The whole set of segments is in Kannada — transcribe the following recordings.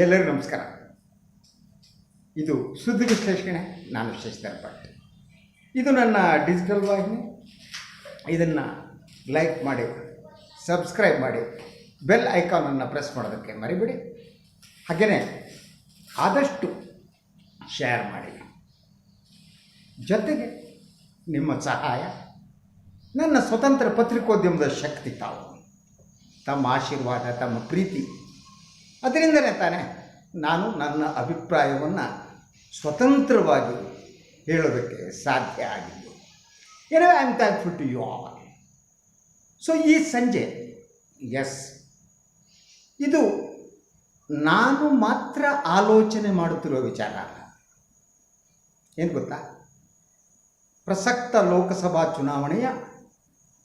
ಎಲ್ಲರಿಗೂ ನಮಸ್ಕಾರ. ಇದು ಸುದ್ದಿ ವಿಶ್ಲೇಷಣೆ. ನಾನು ಶಶಿಧರ್ ಭಟ್ ಇದು ನನ್ನ ಡಿಜಿಟಲ್ ವಾಹಿನಿ. ಇದನ್ನು ಲೈಕ್ ಮಾಡಿ ಸಬ್ಸ್ಕ್ರೈಬ್ ಮಾಡಿ ಬೆಲ್ ಐಕಾನನ್ನು ಪ್ರೆಸ್ ಮಾಡೋದಕ್ಕೆ ಮರಿಬೇಡಿ. ಹಾಗೆಯೇ ಆದಷ್ಟು ಶೇರ್ ಮಾಡಿ. ಜೊತೆಗೆ ನಿಮ್ಮ ಸಹಾಯ, ನನ್ನ ಸ್ವತಂತ್ರ ಪತ್ರಿಕೋದ್ಯಮದ ಶಕ್ತಿ ತಾವು. ತಮ್ಮ ಆಶೀರ್ವಾದ, ತಮ್ಮ ಪ್ರೀತಿ. ಅದರಿಂದಲೇ ತಾನೇ ನಾನು ನನ್ನ ಅಭಿಪ್ರಾಯವನ್ನು ಸ್ವತಂತ್ರವಾಗಿ ಹೇಳೋದಕ್ಕೆ ಸಾಧ್ಯ ಆಗಿದ್ದು ಏನೋ I am thankful to you all so ಈ ಸಂಜೆ ಎಸ್ ಇದು ನಾನು ಮಾತ್ರ ಆಲೋಚನೆ ಮಾಡುತ್ತಿರುವ ವಿಚಾರ ಅಲ್ಲ. ಏನು ಗೊತ್ತಾ? ಪ್ರಸಕ್ತ ಲೋಕಸಭಾ ಚುನಾವಣೆಯ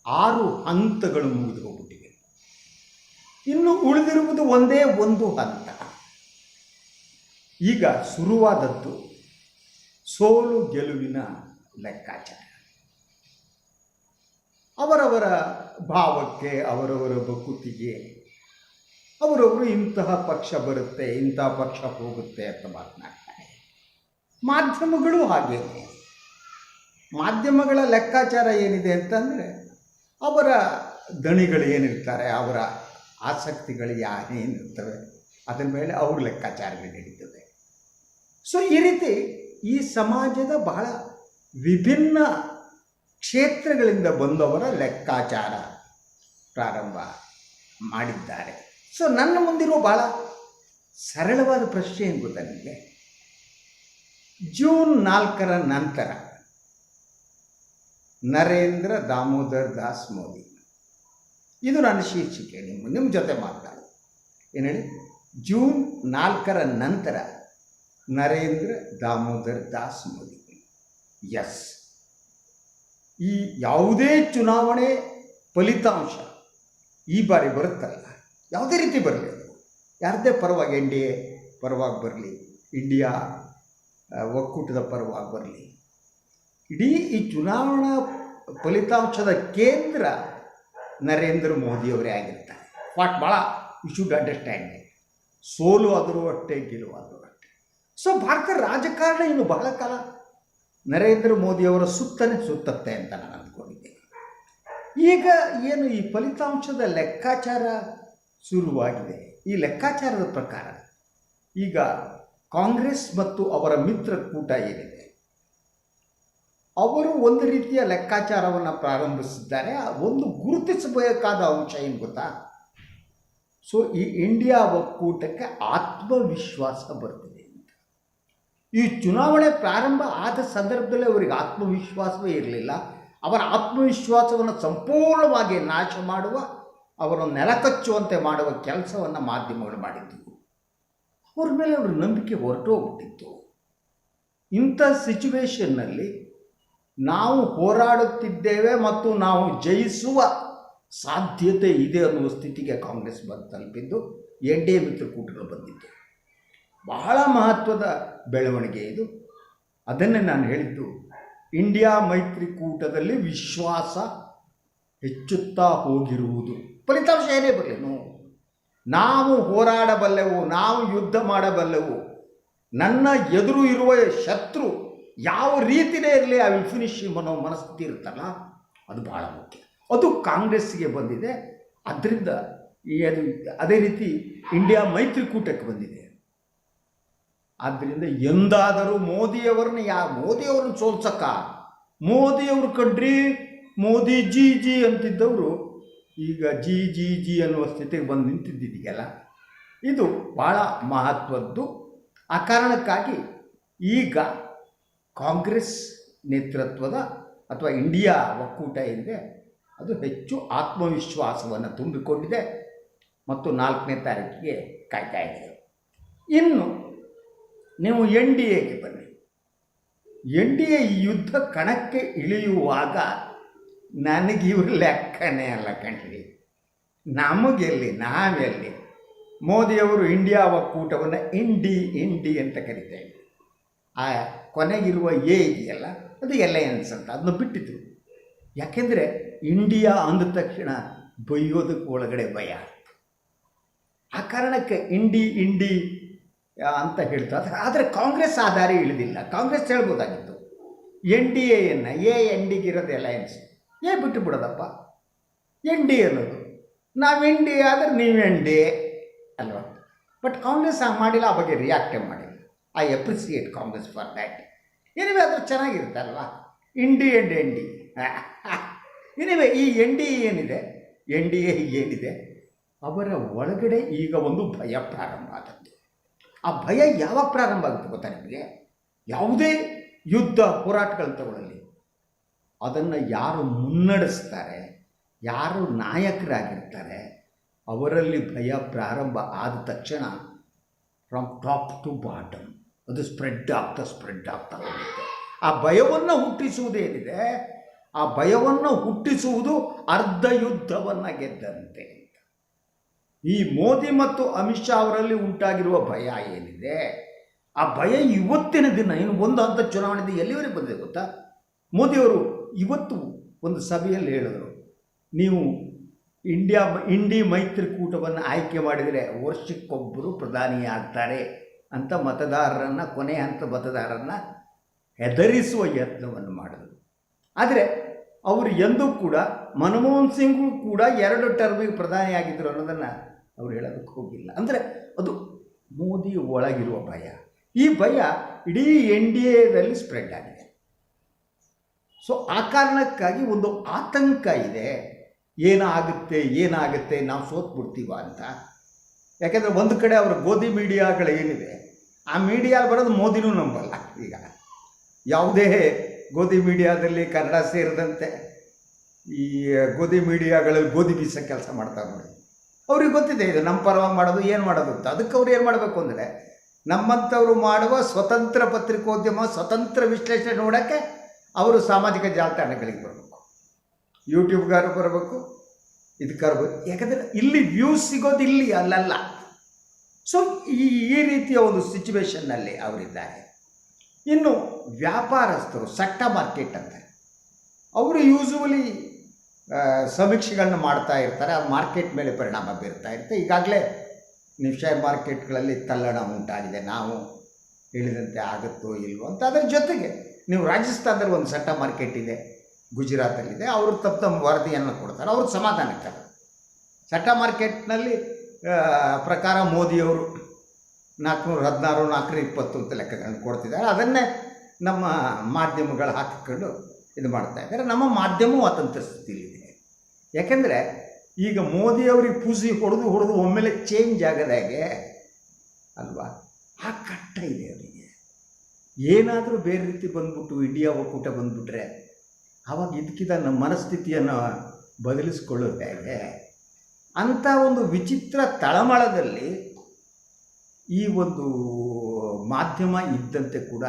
ಆರು ಹಂತಗಳು ಮುಗಿದು ಹೋಗ್ಬಿಟ್ಟಿವೆ ಇನ್ನು ಉಳಿದಿರುವುದು ಒಂದೇ ಒಂದು ಹಂತ. ಈಗ ಶುರುವಾದದ್ದು ಸೋಲು ಗೆಲುವಿನ ಲೆಕ್ಕಾಚಾರ. ಅವರವರ ಭಾವಕ್ಕೆ, ಅವರವರ ಬಕುತಿಗೆ, ಅವರವರು ಇಂತಹ ಪಕ್ಷ ಬರುತ್ತೆ ಇಂತಹ ಪಕ್ಷ ಹೋಗುತ್ತೆ ಅಂತ ಮಾತನಾಡ್ತಾರೆ. ಮಾಧ್ಯಮಗಳು ಹಾಗೆ. ಮಾಧ್ಯಮಗಳ ಲೆಕ್ಕಾಚಾರ ಏನಿದೆ ಅಂತಂದರೆ ಅವರ ದಣಿಗಳು ಏನಿರ್ತಾರೆ, ಅವರ ಆಸಕ್ತಿಗಳು ಏನಿರ್ತವೆ ಅದರ ಮೇಲೆ ಅವ್ರ ಲೆಕ್ಕಾಚಾರಗಳು ನಡೀತದೆ ಸೊ ಈ ರೀತಿ ಈ ಸಮಾಜದ ಬಹಳ ವಿಭಿನ್ನ ಕ್ಷೇತ್ರಗಳಿಂದ ಬಂದವರ ಲೆಕ್ಕಾಚಾರ ಪ್ರಾರಂಭ ಮಾಡಿದ್ದಾರೆ. ಸೊ ನನ್ನ ಮುಂದಿರುವ ಭಾಳ ಸರಳವಾದ ಪ್ರಶ್ನೆ ಏನು ನಿಮಗೆ ಜೂನ್ ನಾಲ್ಕರ ನಂತರ ನರೇಂದ್ರ ದಾಮೋದರ್ ದಾಸ್ ಮೋದಿ ಇದು ನನ್ನ ಶೀರ್ಷಿಕೆ, ನಿಮ್ಮ ನಿಮ್ಮ ಜೊತೆ ಮಾತಾಡಿ. ಏನು ಹೇಳಿ ಜೂನ್ ನಾಲ್ಕರ ನಂತರ ನರೇಂದ್ರ ದಾಮೋದರ್ ದಾಸ್ ಮೋದಿ. ಎಸ್ ಈ ಯಾವುದೇ ಚುನಾವಣೆ ಫಲಿತಾಂಶ ಈ ಬಾರಿ ಬರುತ್ತಲ್ಲ, ಯಾವುದೇ ರೀತಿ ಬರಲಿ ಯಾರದೇ ಪರವಾಗಿ ಎನ್ ಡಿ ಎ ಪರವಾಗಿ ಬರಲಿ, ಇಂಡಿಯಾ ಒಕ್ಕೂಟದ ಪರವಾಗಿ ಬರಲಿ. ಇಡೀ ಈ ಚುನಾವಣಾ ಫಲಿತಾಂಶದ ಕೇಂದ್ರ ನರೇಂದ್ರ ಮೋದಿಯವರೇ ಆಗಿರ್ತಾರೆ. ವಾಟ್ ಭಾಳ ಯು ಶುಡ್ ಅಂಡರ್ಸ್ಟ್ಯಾಂಡ್ ಸೋಲು ಆದರೂ ಅಷ್ಟೇ, ಗೆಲುವು ಆದರೂ ಅಷ್ಟೇ. ಸೊ ಭಾರತ ರಾಜಕಾರಣ ಇನ್ನು ಬಹಳ ಕಾಲ ನರೇಂದ್ರ ಮೋದಿಯವರ ಸುತ್ತನೇ ಸುತ್ತತ್ತೆ ಅಂತ ನಾನು ಅಂದ್ಕೊಂಡಿದ್ದೆ ಈಗ ಏನು ಈ ಫಲಿತಾಂಶದ ಲೆಕ್ಕಾಚಾರ ಶುರುವಾಗಿದೆ? ಈ ಲೆಕ್ಕಾಚಾರದ ಪ್ರಕಾರ ಈಗ ಕಾಂಗ್ರೆಸ್ ಮತ್ತು ಅವರ ಮಿತ್ರ ಕೂಟ ಏನಿದೆ? ಅವರು ಒಂದು ರೀತಿಯ ಲೆಕ್ಕಾಚಾರವನ್ನು ಪ್ರಾರಂಭಿಸಿದ್ದಾರೆ. ಒಂದು ಗುರುತಿಸಬೇಕಾದ ಅಂಶ ಏನು ಗೊತ್ತಾ? ಸೊ ಈ ಇಂಡಿಯಾ ಒಕ್ಕೂಟಕ್ಕೆ ಆತ್ಮವಿಶ್ವಾಸ ಬರ್ತಿದೆ ಅಂತ. ಈ ಚುನಾವಣೆ ಪ್ರಾರಂಭ ಆದ ಸಂದರ್ಭದಲ್ಲಿ ಅವರಿಗೆ ಆತ್ಮವಿಶ್ವಾಸವೇ ಇರಲಿಲ್ಲ. ಅವರ ಆತ್ಮವಿಶ್ವಾಸವನ್ನು ಸಂಪೂರ್ಣವಾಗಿ ನಾಶ ಮಾಡುವ ಅವರನ್ನು ನೆಲಕಚ್ಚುವಂತೆ ಮಾಡುವ ಕೆಲಸವನ್ನು ಮಾಧ್ಯಮಗಳು ಮಾಡಿದ್ದವು ಅವ್ರ ಮೇಲೆ ಅವರ ನಂಬಿಕೆ ಹೊರಟು ಹೋಗ್ಬಿಟ್ಟಿತ್ತು ಇಂಥ ಸಿಚುವೇಶನ್ನಲ್ಲಿ ನಾವು ಹೋರಾಡುತ್ತಿದ್ದೇವೆ ಮತ್ತು ನಾವು ಜಯಿಸುವ ಸಾಧ್ಯತೆ ಇದೆ ಅನ್ನುವ ಸ್ಥಿತಿಗೆ ಕಾಂಗ್ರೆಸ್ ಬಂದು ತಲುಪಿದ್ದು ಎನ್ ಡಿ ಎ ಮಿತ್ರಕೂಟಗಳು ಬಂದಿದ್ದು. ಬಹಳ ಮಹತ್ವದ ಬೆಳವಣಿಗೆ ಇದು. ಅದನ್ನೇ ನಾನು ಹೇಳಿದ್ದು, ಇಂಡಿಯಾ ಮೈತ್ರಿಕೂಟದಲ್ಲಿ ವಿಶ್ವಾಸ ಹೆಚ್ಚುತ್ತಾ ಹೋಗಿರುವುದು. ಫಲಿತಾಂಶ ಏನೇ ಬರಲಿ ನೋ ನಾವು ಹೋರಾಡಬಲ್ಲೆವು, ನಾವು ಯುದ್ಧ ಮಾಡಬಲ್ಲೆವು. ನನ್ನ ಎದುರು ಇರುವ ಶತ್ರು ಯಾವ ರೀತಿಯೇ ಇರಲಿ ಐ ವಿಲ್ ಫಿನಿಶ್ ಅನ್ನೋ ಮನಸ್ಥಿತಿ ಇರುತ್ತಲ್ಲ, ಅದು ಬಹಳ ಮುಖ್ಯ. ಅದು ಕಾಂಗ್ರೆಸ್ಸಿಗೆ ಬಂದಿದೆ. ಅದರಿಂದ ಈ ಅದು ಅದೇ ರೀತಿ ಇಂಡಿಯಾ ಮೈತ್ರಿಕೂಟಕ್ಕೆ ಬಂದಿದೆ. ಆದ್ದರಿಂದ ಎಂದಾದರೂ ಮೋದಿಯವರನ್ನ ಯಾ, ಮೋದಿಯವ್ರನ್ನ ಸೋಲ್ಸಕ್ಕ? ಮೋದಿಯವರು ಕಡ್ರಿ, ಮೋದಿ ಜಿ ಜಿ ಅಂತಿದ್ದವರು, ಈಗ ಜಿ ಜಿ ಜಿ ಅನ್ನುವ ಸ್ಥಿತಿಗೆ ಬಂದು ನಿಂತಿದ್ದಿದೆಯಲ್ಲ ಇದು ಭಾಳ ಮಹತ್ವದ್ದು. ಆ ಕಾರಣಕ್ಕಾಗಿ ಈಗ ಕಾಂಗ್ರೆಸ್ ನೇತೃತ್ವದ ಅಥವಾ ಇಂಡಿಯಾ ಒಕ್ಕೂಟ ಏನಿದೆ ಅದು ಹೆಚ್ಚು ಆತ್ಮವಿಶ್ವಾಸವನ್ನು ತುಂಬಿಕೊಂಡಿದೆ ಮತ್ತು ನಾಲ್ಕನೇ ತಾರೀಕಿಗೆ ಕಾಯ್ತಾ ಇದೆ ಇನ್ನು ನೀವು ಎನ್ ಡಿ ಎಗೆ ಬನ್ನಿ. ಎನ್ ಡಿ ಎ ಯುದ್ಧ ಕಣಕ್ಕೆ ಇಳಿಯುವಾಗ ನನಗಿವ್ರ ಲೆಕ್ಕನೇ ಅಲ್ಲ ಕಣ್ರಿ. ನಮಗೆಲ್ಲಿ, ನಾವೆಲ್ಲಿ? ಮೋದಿಯವರು ಇಂಡಿಯಾ ಒಕ್ಕೂಟವನ್ನು ಇಂಡಿ ಇಂಡಿ ಅಂತ ಕರಿತಾ ಇದ್ರು ಆ ಕೊನೆಗಿರುವ ಎ ಇದೆಯಲ್ಲ, ಅದು ಎಲಯನ್ಸ್ ಅಂತ ಅದನ್ನ ಬಿಟ್ಟಿದ್ರು. ಯಾಕೆಂದರೆ ಇಂಡಿಯಾ ಅಂದ ತಕ್ಷಣ ಬೈಯೋದಕ್ಕೆ ಒಳಗಡೆ ಭಯ. ಆ ಕಾರಣಕ್ಕೆ ಇಂಡಿ ಇಂಡಿ ಅಂತ ಹೇಳ್ತಾರೆ. ಆದರೆ ಕಾಂಗ್ರೆಸ್ ಆಧಾರ ಇಳಿದಿಲ್ಲ. ಕಾಂಗ್ರೆಸ್ ಹೇಳ್ಬೋದಾಗಿತ್ತು. ಎನ್ ಡಿ ಎನ್ನು ಎ ಎನ್ ಡಿಗಿರೋದು ಅಲಯನ್ಸ್ ಏ ಬಿಟ್ಟು ಬಿಡೋದಪ್ಪ. ಎನ್ ಡಿ ಅನ್ನೋದು. ನಾವು ಎನ್ ಡಿ ಆದರೆ ನೀವು ಎನ್ ಡಿ ಅಲ್ವಾ? ಬಟ್ ಕಾಂಗ್ರೆಸ್ ಮಾಡಿಲ್ಲ, ಆ ಬಗ್ಗೆ ರಿಯಾಕ್ಟೇ ಮಾಡಿಲ್ಲ. I appreciate Congress for that anyway ಅದು ಚೆನ್ನಾಗಿರುತ್ತೆ ಅಲ್ವಾ ಇಂಡಿ ಆ್ಯಂಡ್ ಎನ್ ಡಿ ಏನಿವೆ ಈ ಎನ್ ಡಿ ಏನಿದೆ? ಎನ್ ಡಿ ಎ ಏನಿದೆ? ಅವರ ಒಳಗಡೆ ಈಗ ಒಂದು ಭಯ ಪ್ರಾರಂಭ ಆದದ್ದು ಆ ಭಯ ಯಾವಾಗ ಪ್ರಾರಂಭ ಆಗುತ್ತೆ ಗೊತ್ತಾ ನಿಮಗೆ? ಯಾವುದೇ ಯುದ್ಧ ಹೋರಾಟಗಳನ್ನು ತಗೊಳ್ಳಲಿ ಅದನ್ನು ಯಾರು ಮುನ್ನಡೆಸ್ತಾರೆ, ಯಾರು ನಾಯಕರಾಗಿರ್ತಾರೆ, ಅವರಲ್ಲಿ ಭಯ ಪ್ರಾರಂಭ ಆದ ತಕ್ಷಣ ಫ್ರಮ್ ಟಾಪ್ ಟು ಬಾಟಮ್ ಅದು ಸ್ಪ್ರೆಡ್ ಆಗ್ತಾ ಸ್ಪ್ರೆಡ್ ಆಗ್ತಾ ಹೋಗುತ್ತೆ. ಆ ಭಯವನ್ನು ಹುಟ್ಟಿಸುವುದೇನಿದೆ? ಆ ಭಯವನ್ನು ಹುಟ್ಟಿಸುವುದು ಅರ್ಧ ಯುದ್ಧವನ್ನು ಗೆದ್ದಂತೆ ಈ ಮೋದಿ ಮತ್ತು ಅಮಿತ್ ಶಾ ಅವರಲ್ಲಿ ಉಂಟಾಗಿರುವ ಭಯ ಏನಿದೆ? ಆ ಭಯ ಇವತ್ತಿನ ದಿನ, ಇನ್ನು ಒಂದು ಹಂತ ಚುನಾವಣೆ ಎಲ್ಲಿವರೆಗೆ ಬಂದಿದೆ ಗೊತ್ತಾ? ಮೋದಿಯವರು ಇವತ್ತು ಒಂದು ಸಭೆಯಲ್ಲಿ ಹೇಳಿದರು, ನೀವು ಇಂಡಿಯಾ, ಇಂಡಿ ಮೈತ್ರಿಕೂಟವನ್ನು ಆಯ್ಕೆ ಮಾಡಿದರೆ ವರ್ಷಕ್ಕೊಬ್ಬರು ಪ್ರಧಾನಿ ಅಂತ ಮತದಾರರನ್ನು, ಕೊನೆ ಹಂತ ಮತದಾರರನ್ನು ಹೆದರಿಸುವ ಯತ್ನವನ್ನು ಮಾಡಿದರು. ಆದರೆ ಅವರು ಎಂದೂ ಕೂಡ, ಮನಮೋಹನ್ ಸಿಂಗ್ ಕೂಡ ಎರಡು ಟರ್ಮಿಗೆ ಪ್ರಧಾನಿಯಾಗಿದ್ದರು ಅನ್ನೋದನ್ನು ಅವರು ಹೇಳೋದಕ್ಕೆ ಹೋಗಿಲ್ಲ. ಅಂದರೆ ಅದು ಮೋದಿ ಒಳಗಿರುವ ಭಯ. ಈ ಭಯ ಇಡೀ ಎನ್ ಡಿ ಎದಲ್ಲಿ ಸ್ಪ್ರೆಡ್ ಆಗಿದೆ. ಸೊ ಆ ಕಾರಣಕ್ಕಾಗಿ ಒಂದು ಆತಂಕ ಇದೆ. ಏನಾಗುತ್ತೆ ಏನಾಗುತ್ತೆ, ನಾವು ಸೋತ್ಬಿಡ್ತೀವ ಅಂತ. ಯಾಕೆಂದರೆ ಒಂದು ಕಡೆ ಅವರ ಗೋಧಿ ಏನಿದೆ ಆ ಮೀಡಿಯಾ ಬರೋದು ಮೋದಿನೂ ನಂಬಲ್ಲ. ಈಗ ಯಾವುದೇ ಗೋಧಿ ಮೀಡಿಯಾದಲ್ಲಿ ಕನ್ನಡ ಸೇರಿದಂತೆ ಈ ಗೋಧಿ ಮೀಡಿಯಾಗಳಲ್ಲಿ ಗೋಧಿ ಬೀಸೋ ಕೆಲಸ ಮಾಡ್ತಾರೆ ನೋಡಿ. ಅವ್ರಿಗೆ ಗೊತ್ತಿದೆ, ಇದು ನಮ್ಮ ಪರವಾಗಿ ಮಾಡೋದು, ಏನು ಮಾಡೋದು ಅಂತ. ಅದಕ್ಕೆ ಅವ್ರು ಏನು ಮಾಡಬೇಕು ಅಂದರೆ, ನಮ್ಮಂಥವ್ರು ಮಾಡುವ ಸ್ವತಂತ್ರ ಪತ್ರಿಕೋದ್ಯಮ, ಸ್ವತಂತ್ರ ವಿಶ್ಲೇಷಣೆ ನೋಡೋಕ್ಕೆ ಅವರು ಸಾಮಾಜಿಕ ಜಾಲತಾಣಗಳಿಗೆ ಬರಬೇಕು. ಯೂಟ್ಯೂಬ್ಗಾರು ಬರಬೇಕು ಇದಕ್ಕಾರು ಬರಬೇಕು ಯಾಕಂದರೆ ಇಲ್ಲಿ ವ್ಯೂಸ್ ಸಿಗೋದು ಇಲ್ಲಿ ಅಲ್ಲಲ್ಲ. ಸೊ ಈ ಈ ರೀತಿಯ ಒಂದು ಸಿಚುವೇಶನ್ನಲ್ಲಿ ಅವರಿದ್ದಾರೆ. ಇನ್ನು ವ್ಯಾಪಾರಸ್ಥರು, ಸಟ್ಟ ಮಾರ್ಕೆಟ್ ಅಂತ. ಅವರು ಯೂಸುವಲಿ ಸಮೀಕ್ಷೆಗಳನ್ನ ಮಾಡ್ತಾ ಇರ್ತಾರೆ. ಆ ಮಾರ್ಕೆಟ್ ಮೇಲೆ ಪರಿಣಾಮ ಬೀರ್ತಾ ಇರುತ್ತೆ. ಈಗಾಗಲೇ ಶೇರ್ ಮಾರ್ಕೆಟ್ಗಳಲ್ಲಿ ತಲ್ಲಣ ಉಂಟಾಗಿದೆ. ನಾವು ಹೇಳಿದಂತೆ ಆಗುತ್ತೋ ಇಲ್ವೋ ಅಂತ. ಅದರ ಜೊತೆಗೆ, ನೀವು ರಾಜಸ್ಥಾನದಲ್ಲಿ ಒಂದು ಸಟ್ಟ ಮಾರ್ಕೆಟ್ ಇದೆ. ಗುಜರಾತಲ್ಲಿದೆ. ಅವರು ತಮ್ಮ ತಮ್ಮ ವರದಿಯನ್ನು ಕೊಡ್ತಾರೆ. ಅವ್ರ ಸಮಾಧಾನಕ್ಕಾಗ ಸಟ್ಟ ಮಾರ್ಕೆಟ್ನಲ್ಲಿ ಪ್ರಕಾರ ಮೋದಿಯವರು ನಾಲ್ಕುನೂರ ಹದಿನಾರು, ನಾಲ್ಕುನೂರ ಇಪ್ಪತ್ತು ಅಂತ ಲೆಕ್ಕಗಳನ್ನು ಕೊಡ್ತಿದ್ದಾರೆ. ಅದನ್ನೇ ನಮ್ಮ ಮಾಧ್ಯಮಗಳು ಹಾಕಿಕೊಂಡು ಇದು ಮಾಡ್ತಾ ಇದ್ದಾರೆ. ನಮ್ಮ ಮಾಧ್ಯಮವೂ ಅತಂತ್ರ ಸ್ಥಿತಿಯಲ್ಲಿದೆ. ಯಾಕೆಂದರೆ, ಈಗ ಮೋದಿಯವ್ರಿಗೆ ಪೂಜೆ ಹೊಡೆದು ಹೊಡೆದು ಒಮ್ಮೆಲೆ ಚೇಂಜ್ ಆಗದ ಹಾಗೆ ಅಲ್ವಾ? ಆ ಕಟ್ಟ ಇದೆ ಅವರಿಗೆ. ಏನಾದರೂ ಬೇರೆ ರೀತಿ ಬಂದ್ಬಿಟ್ಟು ಇಂಡಿಯಾ ಒಕ್ಕೂಟ ಬಂದ್ಬಿಟ್ರೆ ಆವಾಗ ಇದಕ್ಕಿದ ನಮ್ಮ ಮನಸ್ಥಿತಿಯನ್ನು ಬದಲಿಸಿಕೊಳ್ಳುತ್ತೇವೆ ಅಂಥ ಒಂದು ವಿಚಿತ್ರ ತಳಮಳದಲ್ಲಿ ಈ ಒಂದು ಮಾಧ್ಯಮ ಇದ್ದಂತೆ ಕೂಡ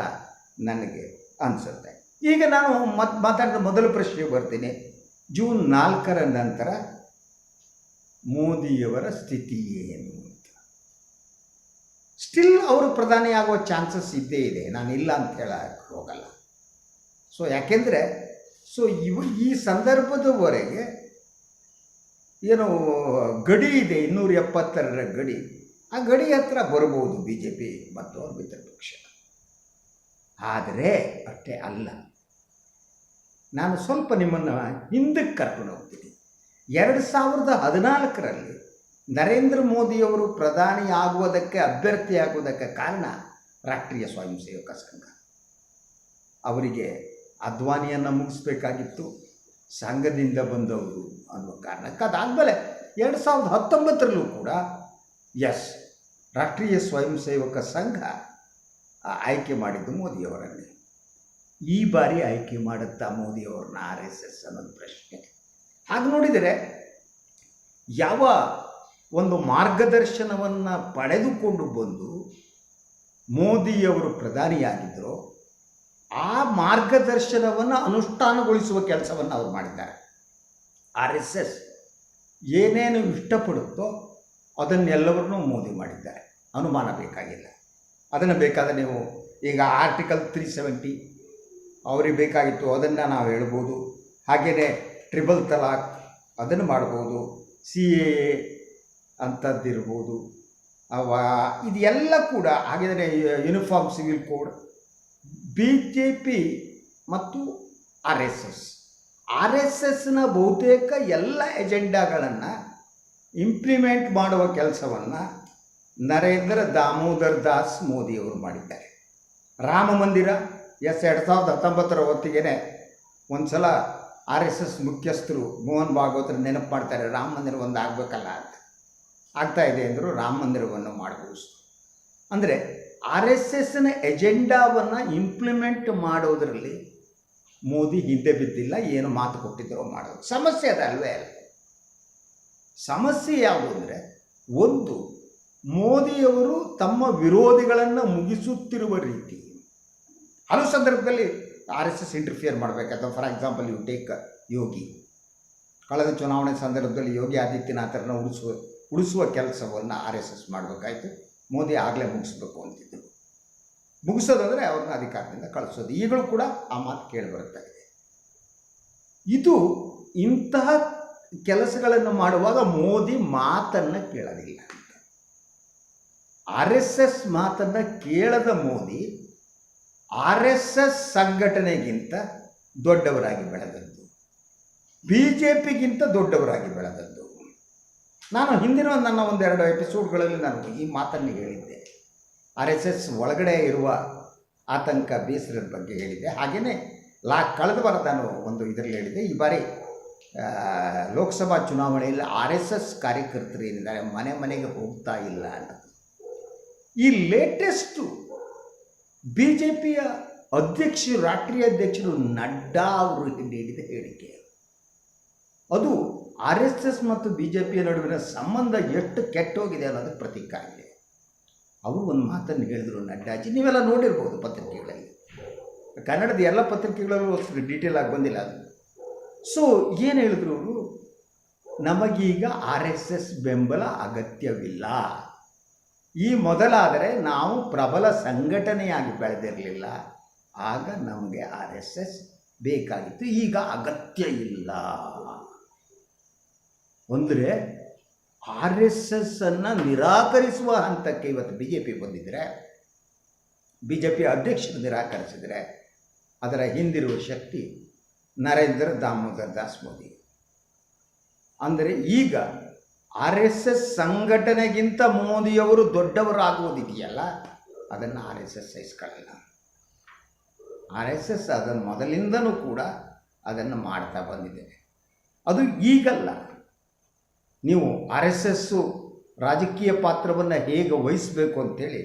ನನಗೆ ಅನಿಸುತ್ತೆ. ಈಗ ನಾನು ಮತ್ ಮಾತಾಡಿದ ಮೊದಲ ಪ್ರಶ್ನೆಗೆ ಬರ್ತೀನಿ. ಜೂನ್ ನಾಲ್ಕರ ನಂತರ ಮೋದಿಯವರ ಸ್ಥಿತಿ ಏನು ಅಂತ. ಸ್ಟಿಲ್ ಅವರು ಪ್ರಧಾನಿ ಆಗುವ ಚಾನ್ಸಸ್ ಇದ್ದೇ ಇದೆ. ನಾನು ಇಲ್ಲ ಅಂತ ಹೇಳಕ್ಕೆ ಹೋಗಲ್ಲ. ಸೊ ಯಾಕೆಂದರೆ ಸೊ ಇವು ಈ ಸಂದರ್ಭದವರೆಗೆ ಏನು ಗಡಿ ಇದೆ ಇನ್ನೂರ ಎಪ್ಪತ್ತರ ಗಡಿ. ಆ ಗಡಿ ಹತ್ರ ಬರಬಹುದು ಬಿ ಜೆ ಪಿ ಮತ್ತು ಮಿತ್ರ ಪಕ್ಷ. ಆದರೆ, ಅಷ್ಟೇ ಅಲ್ಲ. ನಾನು ಸ್ವಲ್ಪ ನಿಮ್ಮನ್ನು ಹಿಂದಕ್ಕೆ ಕರ್ಕೊಂಡು ಹೋಗ್ತೀನಿ. ಎರಡು ಸಾವಿರದ ಹದಿನಾಲ್ಕರಲ್ಲಿ ನರೇಂದ್ರ ಮೋದಿಯವರು ಪ್ರಧಾನಿ ಆಗುವುದಕ್ಕೆ ಅಭ್ಯರ್ಥಿಯಾಗುವುದಕ್ಕೆ ಕಾರಣ ರಾಷ್ಟ್ರೀಯ ಸ್ವಯಂ ಸೇವಕ ಸಂಘ. ಅವರಿಗೆ ಅದ್ವಾನಿಯನ್ನು ಮುಗಿಸ್ಬೇಕಾಗಿತ್ತು. ಸಂಘದಿಂದ ಬಂದವರು ಅನ್ನುವ ಕಾರಣಕ್ಕೆ ಅದಾದಮೇಲೆ ಎರಡು ಸಾವಿರದ ಹತ್ತೊಂಬತ್ತರಲ್ಲೂ ಕೂಡ ಎಸ್ ರಾಷ್ಟ್ರೀಯ ಸ್ವಯಂ ಸೇವಕ ಸಂಘ ಆಯ್ಕೆ ಮಾಡಿದ್ದು ಮೋದಿಯವರನ್ನೇ. ಈ ಬಾರಿ ಆಯ್ಕೆ ಮಾಡುತ್ತಾ ಮೋದಿಯವ್ರನ್ನ ಆರ್ ಎಸ್ ಎಸ್ ಅನ್ನೋದು ಪ್ರಶ್ನೆ. ಹಾಗೆ ನೋಡಿದರೆ ಯಾವ ಒಂದು ಮಾರ್ಗದರ್ಶನವನ್ನು ಪಡೆದುಕೊಂಡು ಬಂದು ಮೋದಿಯವರು ಪ್ರಧಾನಿಯಾಗಿದ್ದರು ಆ ಮಾರ್ಗದರ್ಶನವನ್ನು ಅನುಷ್ಠಾನಗೊಳಿಸುವ ಕೆಲಸವನ್ನು ಅವರು ಮಾಡಿದ್ದಾರೆ. ಆರ್ ಎಸ್ ಎಸ್ ಏನೇನು ಇಷ್ಟಪಡುತ್ತೋ ಅದನ್ನೆಲ್ಲವನ್ನೂ ಮೋದಿ ಮಾಡಿದ್ದಾರೆ. ಅನುಮಾನ ಬೇಕಾಗಿಲ್ಲ. ಅದನ್ನು ಬೇಕಾದ ನೀವು ಈಗ ಆರ್ಟಿಕಲ್ ತ್ರೀ ಸೆವೆಂಟಿ ಅವ್ರಿಗೆ ಬೇಕಾಗಿತ್ತು ಅದನ್ನು ನಾವು ಹೇಳ್ಬೋದು. ಹಾಗೆಯೇ ಟ್ರಿಬಲ್ ತಲಾಕ್ ಅದನ್ನು ಮಾಡ್ಬೋದು. ಸಿ ಎ ಅಂಥದ್ದಿರ್ಬೋದು. ಅವ ಇದೆಲ್ಲ ಕೂಡ ಹಾಗಿದ್ರೆ uniform civil code B J P ಮತ್ತು R S S. R S ಎಸ್ನ ಬಹುತೇಕ ಎಲ್ಲ ಎಜೆಂಡಾಗಳನ್ನು ಇಂಪ್ಲಿಮೆಂಟ್ ಮಾಡುವ ಕೆಲಸವನ್ನು ನರೇಂದ್ರ ದಾಮೋದರ್ ದಾಸ್ ಮೋದಿಯವರು ಮಾಡಿದ್ದಾರೆ. ರಾಮ ಮಂದಿರ, ಎಸ್ ಎರಡು ಸಾವಿರದ ಹತ್ತೊಂಬತ್ತರ ಹೊತ್ತಿಗೆ ಒಂದು ಸಲ ಆರ್ ಎಸ್ ಎಸ್ ಮುಖ್ಯಸ್ಥರು ಮೋಹನ್ ಭಾಗವತರ ನೆನಪು ಮಾಡ್ತಾರೆ, ರಾಮ ಮಂದಿರ ಒಂದು ಆಗಬೇಕಲ್ಲ ಅಂತ. ಆಗ್ತಾ ಇದೆ ಅಂದರು ರಾಮ ಮಂದಿರವನ್ನು ಮಾಡಬಹುದು ಅಂದರೆ ಆರ್ ಎಸ್ ಎಸ್ನ ಎಜೆಂಡಾವನ್ನು ಇಂಪ್ಲಿಮೆಂಟ್ ಮಾಡೋದರಲ್ಲಿ ಮೋದಿ ಹಿಂದೆ ಬಿದ್ದಿಲ್ಲ, ಏನು ಮಾತು ಕೊಟ್ಟಿದ್ದರೂ ಮಾಡೋದು. ಸಮಸ್ಯೆ ಅದು ಅಲ್ವೇ ಅಲ್ಲ ಸಮಸ್ಯೆ ಯಾವುದು ಅಂದರೆ, ಒಂದು, ಮೋದಿಯವರು ತಮ್ಮ ವಿರೋಧಿಗಳನ್ನು ಮುಗಿಸುತ್ತಿರುವ ರೀತಿ. ಹಲವು ಸಂದರ್ಭದಲ್ಲಿ ಆರ್ ಎಸ್ ಎಸ್ ಇಂಟರ್ಫಿಯರ್ ಮಾಡಬೇಕಾದ for example you take Yogi ಕಳೆದ ಚುನಾವಣೆ ಸಂದರ್ಭದಲ್ಲಿ ಯೋಗಿ ಆದಿತ್ಯನಾಥರನ್ನು ಉಳಿಸುವ ಉಳಿಸುವ ಕೆಲಸವನ್ನು ಆರ್ ಎಸ್ ಎಸ್ ಮಾಡಬೇಕಾಯ್ತು. ಮೋದಿ ಆಗಲೇ ಮುಗಿಸ್ಬೇಕು ಅಂತಿದ್ದರು ಮುಗಿಸೋದಂದರೆ ಅವ್ರನ್ನ ಅಧಿಕಾರದಿಂದ ಕಳಿಸೋದು. ಈಗಲೂ ಕೂಡ ಆ ಮಾತು ಕೇಳಿ ಬರ್ತಾ ಇದೆ. ಇದು ಇಂತಹ ಕೆಲಸಗಳನ್ನು ಮಾಡುವಾಗ ಮೋದಿ ಮಾತನ್ನು ಕೇಳೋದಿಲ್ಲ ಅಂತ. ಆರ್ ಎಸ್ ಎಸ್ ಮಾತನ್ನು ಕೇಳದ ಮೋದಿ ಆರ್ ಎಸ್ ಎಸ್ ಸಂಘಟನೆಗಿಂತ ದೊಡ್ಡವರಾಗಿ ಬೆಳೆದದ್ದು. ಬಿ ಜೆ ಪಿಗಿಂತ ದೊಡ್ಡವರಾಗಿ ಬೆಳೆದದ್ದು. ನಾನು ಹಿಂದಿನ ನನ್ನ ಒಂದೆರಡು ಎಪಿಸೋಡ್ಗಳಲ್ಲಿ ನಾನು ಈ ಮಾತನ್ನು ಹೇಳಿದ್ದೆ. ಆರ್ ಎಸ್ ಒಳಗಡೆ ಇರುವ ಆತಂಕ ಬೇಸರದ ಬಗ್ಗೆ ಹೇಳಿದ್ದೆ. ಹಾಗೆಯೇ ಲಾ ಕಳೆದ ವಾರ ನಾನು ಒಂದು ಇದರಲ್ಲಿ ಹೇಳಿದ್ದೆ, ಈ ಬಾರಿ ಲೋಕಸಭಾ ಚುನಾವಣೆಯಲ್ಲಿ ಆರ್ ಎಸ್ ಎಸ್ ಕಾರ್ಯಕರ್ತರು ಏನಿದ್ದಾರೆ, ಮನೆ ಮನೆಗೆ ಹೋಗ್ತಾ ಇಲ್ಲ ಅನ್ನೋದು. ಈ ಲೇಟೆಸ್ಟು ಬಿ ಜೆ ಪಿಯ ಅಧ್ಯಕ್ಷರು, ರಾಷ್ಟ್ರೀಯ ಅಧ್ಯಕ್ಷರು ನಡ್ಡಾ ಅವರು ನೀಡಿದ ಹೇಳಿಕೆ. ಅದು ಆರ್ ಎಸ್ ಎಸ್ ಮತ್ತು ಬಿ ಜೆ ಪಿಯ ನಡುವಿನ ಸಂಬಂಧ ಎಷ್ಟು ಕೆಟ್ಟೋಗಿದೆ ಅನ್ನೋದಕ್ಕೆ ಪ್ರತೀಕ ಆಗಿದೆ. ಅವರು ಒಂದು ಮಾತನ್ನು ಹೇಳಿದರು ನಡ್ಡಾಜಿ. ನೀವೆಲ್ಲ ನೋಡಿರ್ಬೋದು ಪತ್ರಿಕೆಗಳಲ್ಲಿ. ಕನ್ನಡದ ಎಲ್ಲ ಪತ್ರಿಕೆಗಳಲ್ಲೂ ಅಷ್ಟು ಡೀಟೇಲ್ ಆಗಿ ಬಂದಿಲ್ಲ ಅದು. ಸೊ ಏನು ಹೇಳಿದ್ರು ಅವರು? ನಮಗೀಗ ಆರ್ ಎಸ್ ಎಸ್ ಬೆಂಬಲ ಅಗತ್ಯವಿಲ್ಲ. ಈ ಮೊದಲಾದರೆ ನಾವು ಪ್ರಬಲ ಸಂಘಟನೆಯಾಗಿ ಬೆಳೆದಿರಲಿಲ್ಲ. ಆಗ ನಮಗೆ ಆರ್ ಎಸ್ ಎಸ್ ಬೇಕಾಗಿತ್ತು. ಈಗ ಅಗತ್ಯ ಇಲ್ಲ. ಅಂದರೆ ಆರ್ ಎಸ್ ಎಸ್ ಅನ್ನು ನಿರಾಕರಿಸುವ ಹಂತಕ್ಕೆ ಇವತ್ತು ಬಿ ಜೆ ಪಿ ಬಂದಿದ್ದರೆ ಬಿ ಜೆ ಪಿ ಅಧ್ಯಕ್ಷರು ನಿರಾಕರಿಸಿದರೆ ಅದರ ಹಿಂದಿರುವ ಶಕ್ತಿ ನರೇಂದ್ರ ದಾಮೋದರ್ ದಾಸ್ ಮೋದಿ. ಅಂದರೆ ಈಗ ಆರ್ ಎಸ್ ಎಸ್ ಸಂಘಟನೆಗಿಂತ ಮೋದಿಯವರು ದೊಡ್ಡವರಾಗುವುದಿದೆಯಲ್ಲ, ಅದನ್ನು ಆರ್ ಎಸ್ ಎಸ್ ಸಹಿಸ್ಕೊಳ್ಳಲ್ಲ ಆರ್ ಎಸ್ ಎಸ್ ಅದನ್ನು ಮೊದಲಿಂದನೂ ಕೂಡ ಅದನ್ನು ಮಾಡ್ತಾ ಬಂದಿದೆ. ಅದು ಈಗಲ್ಲ. ನೀವು ಆರ್ ಎಸ್ ಎಸ್ಸು ರಾಜಕೀಯ ಪಾತ್ರವನ್ನು ಹೇಗೆ ವಹಿಸಬೇಕು ಅಂತೇಳಿ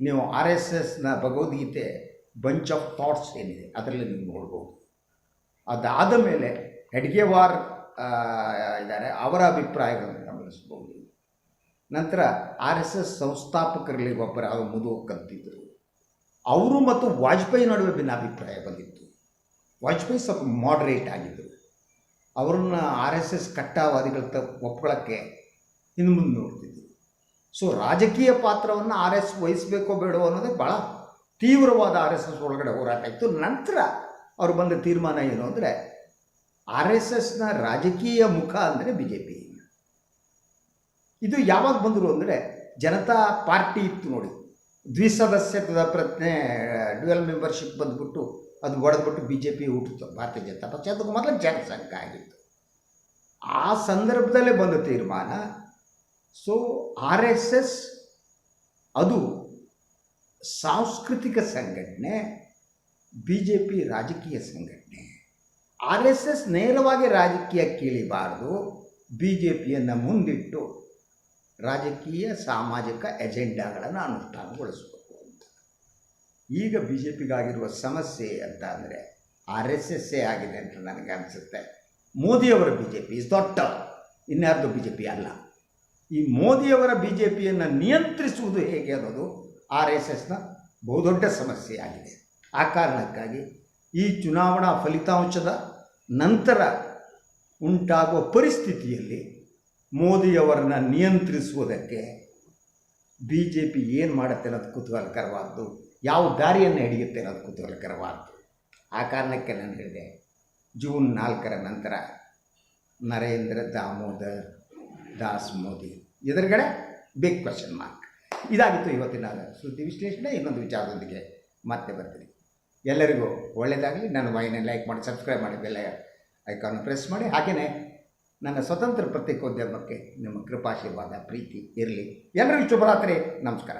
ನೀವು ಆರ್ ಎಸ್ ಎಸ್ನ ಭಗವದ್ಗೀತೆ ಬಂಚ್ ಆಫ್ ಥಾಟ್ಸ್ ಏನಿದೆ, ಅದರಲ್ಲಿ ನೀವು ನೋಡ್ಬೋದು. ಅದಾದ ಮೇಲೆ ಹೆಡ್ಗೆವಾರ್ ಇದ್ದಾರೆ ಅವರ ಅಭಿಪ್ರಾಯಗಳನ್ನು ಗಮನಿಸ್ಬೋದು ನಂತರ ಆರ್ ಎಸ್ ಎಸ್ ಸಂಸ್ಥಾಪಕರಲ್ಲಿ ಒಬ್ಬರ ಮುದು ಕಲ್ತಿದ್ದರು ಅವರು ಮತ್ತು ವಾಜಪೇಯಿ ನಡುವೆ ಭಿನ್ನಾಭಿಪ್ರಾಯ ಬಂದಿತ್ತು. ವಾಜಪೇಯಿ ಸ್ವಲ್ಪ ಮಾಡ್ರೇಟ್ ಆಗಿದ್ದರು ಅವ್ರನ್ನ ಆರ್ ಎಸ್ ಎಸ್ ಕಟ್ಟಾವಾದಿಗಳ ತ ಒಪ್ಕೊಳ್ಳೋಕ್ಕೆ ಇನ್ನು ಮುಂದೆ ನೋಡ್ತಿದ್ವಿ. ಸೊ ರಾಜಕೀಯ ಪಾತ್ರವನ್ನು ಆರ್ ಎಸ್ ವಹಿಸಬೇಕೋ ಬೇಡೋ ಅನ್ನೋದೇ ಭಾಳ ತೀವ್ರವಾದ ಆರ್ ಎಸ್ ಎಸ್ ಒಳಗಡೆ ಹೋರಾಟ ಇತ್ತು. ನಂತರ ಅವ್ರು ಬಂದ ತೀರ್ಮಾನ ಏನು ಅಂದರೆ, ಆರ್ ಎಸ್ ಎಸ್ನ ರಾಜಕೀಯ ಮುಖ ಅಂದರೆ ಬಿ ಜೆ ಪಿ ಇದು ಯಾವಾಗ ಬಂದರು ಅಂದರೆ, ಜನತಾ ಪಾರ್ಟಿ ಇತ್ತು ನೋಡಿ. ದ್ವಿಸದಸ್ಯತ್ವದ ಪ್ರಜ್ಞೆ, ಡ್ಯುಯಲ್ ಮೆಂಬರ್ಶಿಪ್ ಬಂದ್ಬಿಟ್ಟು ಅದು ಒಡೆದ್ಬಿಟ್ಟು ಬಿ ಜೆ ಪಿ ಹುಟ್ಟಿತು, ಭಾರತೀಯ ಜನತಾ ಪಕ್ಷ. ಅದಕ್ಕೆ ಮೊದಲು ಜನಸಂಘ ಆಗಿತ್ತು. ಆ ಸಂದರ್ಭದಲ್ಲೇ ಬಂದ ತೀರ್ಮಾನ ಸೊ ಆರ್ ಎಸ್ ಎಸ್ ಅದು ಸಾಂಸ್ಕೃತಿಕ ಸಂಘಟನೆ ಬಿ ಜೆ ಪಿ ರಾಜಕೀಯ ಸಂಘಟನೆ. ಆರ್ ಎಸ್ ಎಸ್ ನೇರವಾಗಿ ರಾಜಕೀಯ ಕೇಳಿಬಾರ್ದು ಬಿ ಜೆ ಪಿಯನ್ನು ಮುಂದಿಟ್ಟು ರಾಜಕೀಯ, ಸಾಮಾಜಿಕ ಎಜೆಂಡಾಗಳನ್ನು ಅನುಷ್ಠಾನಗೊಳಿಸಬೇಕು. ಅಂತ ಈಗ ಬಿ ಜೆ ಪಿಗಾಗಿರುವ ಸಮಸ್ಯೆ ಅಂತ ಅಂದರೆ ಆರ್ ಎಸ್ ಎಸ್ಸೇ ಆಗಿದೆ ಅಂತ ನನಗೆ ಅನಿಸುತ್ತೆ. ಮೋದಿಯವರ ಬಿ ಜೆ ಪಿ ಇಸ್ ದೊಡ್ಡ ಇನ್ಯಾರ್ದು ಬಿ ಜೆ ಪಿ ಅಲ್ಲ. ಈ ಮೋದಿಯವರ ಬಿ ಜೆ ಪಿಯನ್ನು ನಿಯಂತ್ರಿಸುವುದು ಹೇಗೆ ಅನ್ನೋದು ಆರ್ ಎಸ್ ಎಸ್ನ ಬಹುದೊಡ್ಡ ಸಮಸ್ಯೆಯಾಗಿದೆ ಆ ಕಾರಣಕ್ಕಾಗಿ ಈ ಚುನಾವಣಾ ಫಲಿತಾಂಶದ ನಂತರ ಉಂಟಾಗುವ ಪರಿಸ್ಥಿತಿಯಲ್ಲಿ ಮೋದಿಯವರನ್ನು ನಿಯಂತ್ರಿಸುವುದಕ್ಕೆ ಬಿ ಜೆ ಪಿ ಏನು ಮಾಡುತ್ತೆ ಅನ್ನೋದು ಕುತೂಹಲಕರವಾದ್ದು ಯಾವ ದಾರಿಯನ್ನು ಹಿಡಿಯುತ್ತೆ ಅನ್ನೋದು ಕುತೂಹಲಕರವಾದ್ದು ಆ ಕಾರಣಕ್ಕೆ ನಾನು ಹೇಳಿದೆ, ಜೂನ್ ನಾಲ್ಕರ ನಂತರ ನರೇಂದ್ರ ದಾಮೋದರ್ ದಾಸ್ ಮೋದಿ, ಎದುರುಗಡೆ ಬಿಗ್ ಕ್ವಶನ್ ಮಾರ್ಕ್ ಇದಾಗಿತ್ತು ಇವತ್ತಿನ ಸುದ್ದಿ ವಿಶ್ಲೇಷಣೆ. ಇನ್ನೊಂದು ವಿಚಾರದೊಂದಿಗೆ ಮತ್ತೆ ಬರ್ತೀನಿ. ಎಲ್ಲರಿಗೂ ಒಳ್ಳೆಯದಾಗಲಿ ನನ್ನ ವಾಹಿನಿ ಲೈಕ್ ಮಾಡಿ ಸಬ್ಸ್ಕ್ರೈಬ್ ಮಾಡಿ ಬೆಲ್ಲ ಐಕಾನ್ ಪ್ರೆಸ್ ಮಾಡಿ. ಹಾಗೆಯೇ ನನ್ನ ಸ್ವತಂತ್ರ ಪ್ರತ್ಯೇಕೋದ್ಯಮಕ್ಕೆ ನಿಮ್ಮ ಕೃಪಾಶೀರ್ವಾದ, ಪ್ರೀತಿ ಇರಲಿ. ಎಲ್ಲರಿಗೂ ಶುಭರಾತ್ರಿ. ನಮಸ್ಕಾರ.